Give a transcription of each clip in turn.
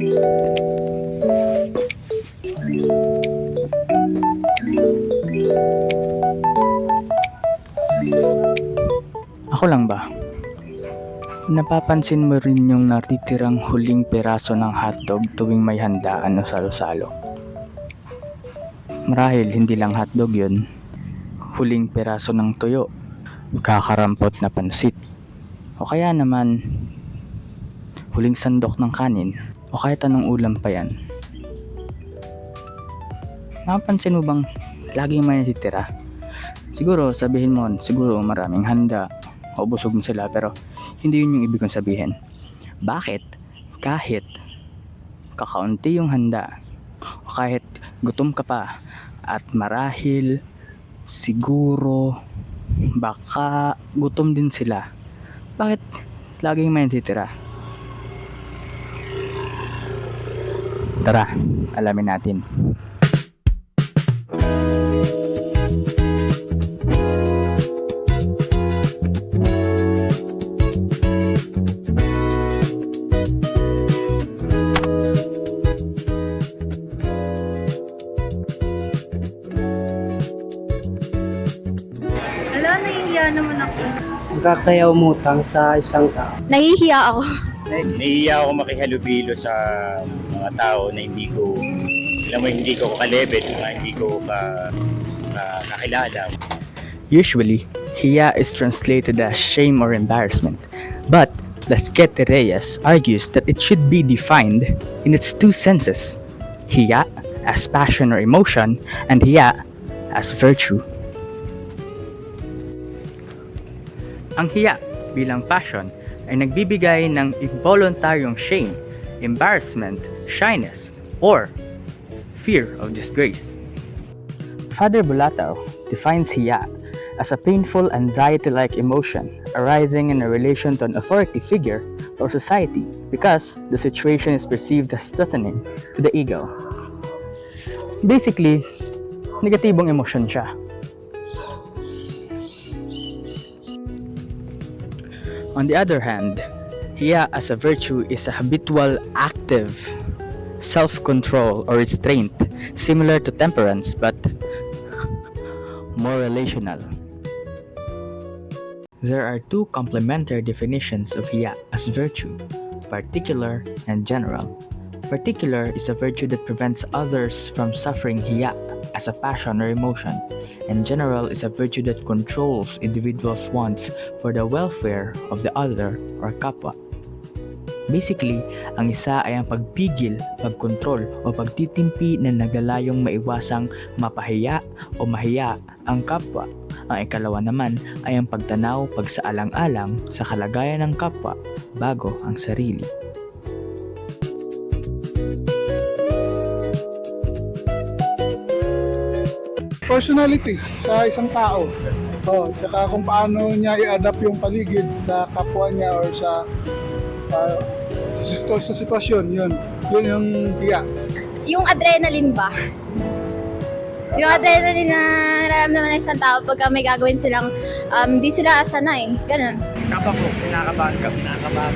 Ako lang ba? Napapansin mo rin yung natitirang huling peraso ng hotdog tuwing may handaan o salo-salo. Marahil hindi lang hotdog yun. Huling peraso ng tuyo, kakarampot na pansit, o kaya naman huling sandok ng kanin, o kahit anong ulam pa yan. Napansin mo bang laging may natitira? Siguro sabihin mo, siguro maraming handa, o busog na sila pero hindi yun yung ibig kong sabihin. Bakit? Kahit kakaunti yung handa o kahit gutom ka pa at marahil siguro baka gutom din sila. Bakit laging may natitira? Tara, alamin natin. Ala, nahihiya naman ako. Kakaya umutang sa isang tao. Nahihiya ako. Nahihiya ako makihalubilo sa mga tao na hindi ko, alam mo, hindi ko kalebet, na hindi ko ka, ka, kakilala. Usually, hiya is translated as shame or embarrassment. But Lasquete Reyes argues that it should be defined in its two senses hiya as passion or emotion, and hiya as virtue. Ang hiya bilang passion ay nagbibigay ng involuntaryong shame, embarrassment, shyness, or fear of disgrace. Father Bulatao defines hiya as a painful anxiety-like emotion arising in a relation to an authority figure or society because the situation is perceived as threatening to the ego. Basically, negatibong emosyon siya. On the other hand, hiya as a virtue is a habitual, active self-control or restraint similar to temperance but more relational. There are two complementary definitions of hiya as virtue, particular and general. Particular is a virtue that prevents others from suffering hiya as a passion or emotion, and general is a virtue that controls individuals' wants for the welfare of the other or kapwa. Basically, ang isa ay ang pagpigil, pagkontrol o pagtitimpi na naglalayong maiwasang mapahiya o mahiya ang kapwa. Ang ikalawa naman ay ang pagtanaw pagsaalang-alang sa kalagayan ng kapwa bago ang sarili. Personality sa isang tao. Oh, tsaka kung paano niya i-adapt yung paligid sa kapwa niya or sa ah, sa, situ- sa sitwasyon, yun. Yun yung hiya. Yung adrenaline ba? Yung adrenaline na nararamdaman ng isang tao pagka may gagawin silang um, di sila sanay. Ganun. Kaba ko, kinakabahan ka, kinakabahan.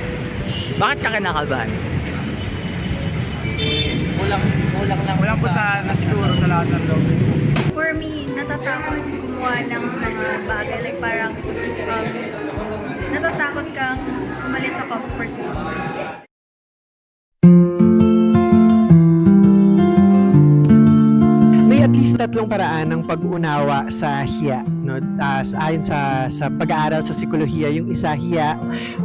Bakit ka kinakabahan? Kulang, kulang lang. Walang po sa nasiguro sa lahat ng loob. For me, natatakot gumawa ng mga bagay. Like parang um, natatakot kang umalis sa comfort tatlong paraan ng pag-unawa sa hiya. No? Uh, ayon sa, sa pag-aaral sa psikolohiya, yung isa hiya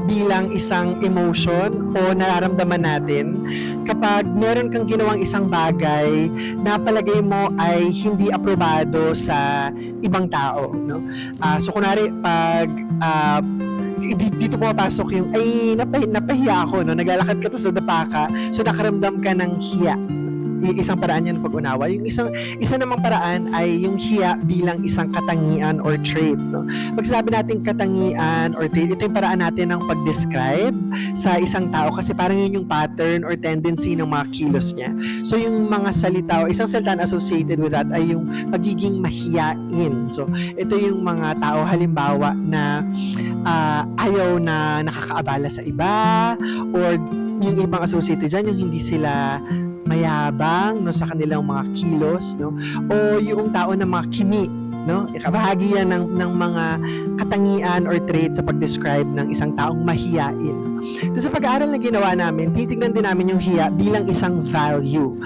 bilang isang emotion o nararamdaman natin kapag meron kang ginawang isang bagay na palagay mo ay hindi aprobado sa ibang tao. No? Ah, so kunwari, pag ah, di- dito pumapasok yung ay napah napahiya ako no naglalakad ka tapos nadapa ka so nakaramdam ka ng hiya isang paraan yan ng pag-unawa. Yung isang isa namang paraan ay yung hiya bilang isang katangian or trait. No? Pag sinabi natin katangian or trait, ito yung paraan natin ng pag-describe sa isang tao kasi parang yun yung pattern or tendency ng mga kilos niya. So yung mga salita o isang salita na associated with that ay yung pagiging mahiyain. So ito yung mga tao halimbawa na ah, ayaw na nakakaabala sa iba or yung ibang associated dyan, yung hindi sila mayabang no sa kanilang mga kilos no o yung tao na mga kimi no ikabahagi yan ng ng mga katangian or trait sa pag-describe ng isang taong mahiyain So sa pag-aaral na ginawa namin, titignan din namin yung hiya bilang isang value.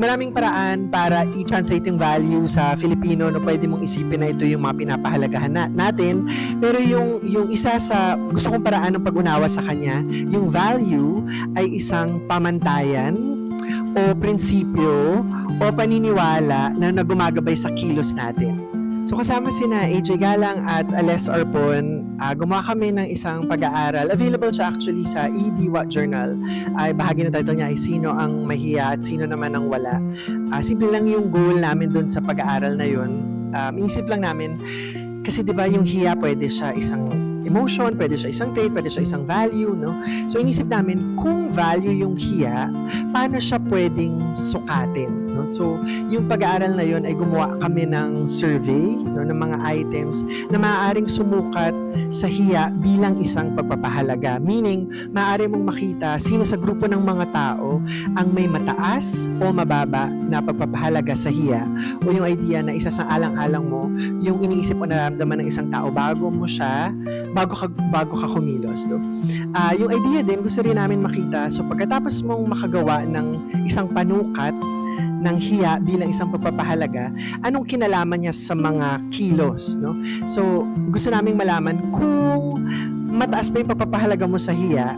Maraming paraan para i-translate yung value sa Filipino no pwede mong isipin na ito yung mga pinapahalagahan na, natin. Pero yung yung isa sa gusto kong paraan ng pag-unawa sa kanya, yung value ay isang pamantayan o prinsipyo o paniniwala na nagumagabay sa kilos natin. So kasama sina AJ Galang at Ales Arpon, ah, gumawa kami ng isang pag-aaral. Available siya actually sa EDWA Journal. Ay bahagi ng title niya ay Sino ang mahiya at sino naman ang wala. Ah, simple lang yung goal namin doon sa pag-aaral na yun. Um, inisip lang namin, kasi di ba yung hiya pwede siya isang emotion, pwede siya isang trait, pwede siya isang value, no? So inisip namin, kung value yung hiya, paano siya pwedeng sukatin, no? So yung pag-aaral na yun ay gumawa kami ng survey, no, ng mga items na maaaring sumukat sa hiya bilang isang pagpapahalaga. Meaning, maaari mong makita sino sa grupo ng mga tao ang may mataas o mababa na pagpapahalaga sa hiya o yung idea na isa sa alang-alang mo yung iniisip o nararamdaman ng isang tao bago mo siya bago ka bago ka kumilos no Ah, yung idea din gusto rin namin makita so pagkatapos mong makagawa ng isang panukat ng hiya bilang isang pagpapahalaga, anong kinalaman niya sa mga kilos, no? So, gusto naming malaman kung mataas ba yung pagpapahalaga mo sa hiya,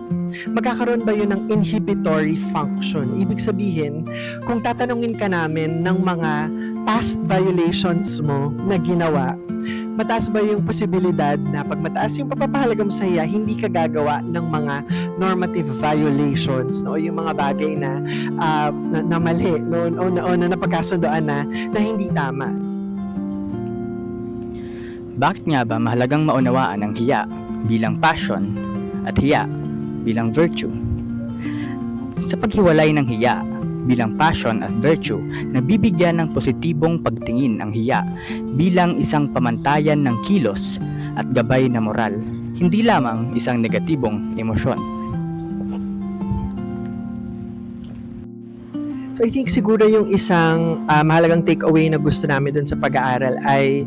magkakaroon ba yun ng inhibitory function? Ibig sabihin, kung tatanungin ka namin ng mga past violations mo na ginawa, mataas ba yung posibilidad na pag mataas yung pagpapahalaga mo sa hiya, hindi ka gagawa ng mga normative violations, no? Yung mga bagay na, ah, na, na mali, no? O, na, o na napagkasundoan na, na hindi tama. Bakit nga ba mahalagang maunawaan ang hiya bilang passion at hiya bilang virtue? Sa paghiwalay ng hiya bilang passion at virtue, nabibigyan ng positibong pagtingin ang hiya bilang isang pamantayan ng kilos at gabay na moral, hindi lamang isang negatibong emosyon. So I think siguro yung isang ah, mahalagang takeaway na gusto namin dun sa pag-aaral ay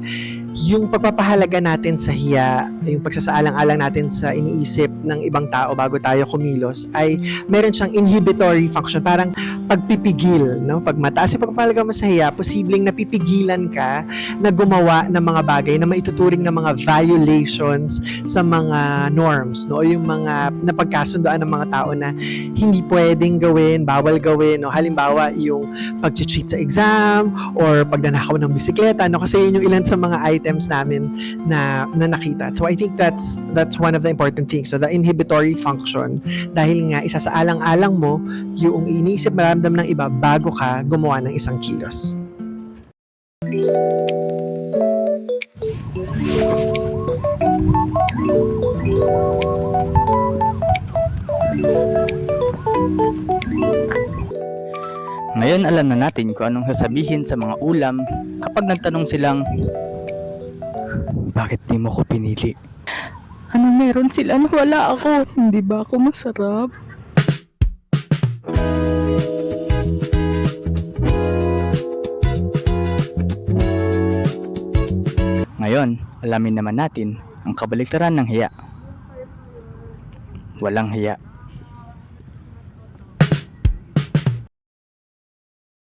yung pagpapahalaga natin sa hiya, yung pagsasaalang-alang natin sa iniisip ng ibang tao bago tayo kumilos ay meron siyang inhibitory function, parang pagpipigil, no? Pag mataas yung pagpapahalaga mo sa hiya, posibleng napipigilan ka na gumawa ng mga bagay na maituturing ng mga violations sa mga norms, no? O yung mga napagkasundoan ng mga tao na hindi pwedeng gawin, bawal gawin, no? Halimbawa, yung pag-cheat sa exam or pagnanakaw ng bisikleta, no? Kasi yun yung ilan sa mga items namin na, na nakita. So I think that's that's one of the important things. So the inhibitory function, dahil nga isa sa alang-alang mo, yung iniisip maramdam ng iba bago ka gumawa ng isang kilos. Ngayon alam na natin kung anong sasabihin sa mga ulam kapag nagtanong silang, Bakit di mo ko pinili? Ano meron sila na wala ako? Hindi ba ako masarap? Ngayon, alamin naman natin ang kabaliktaran ng hiya. Walang hiya.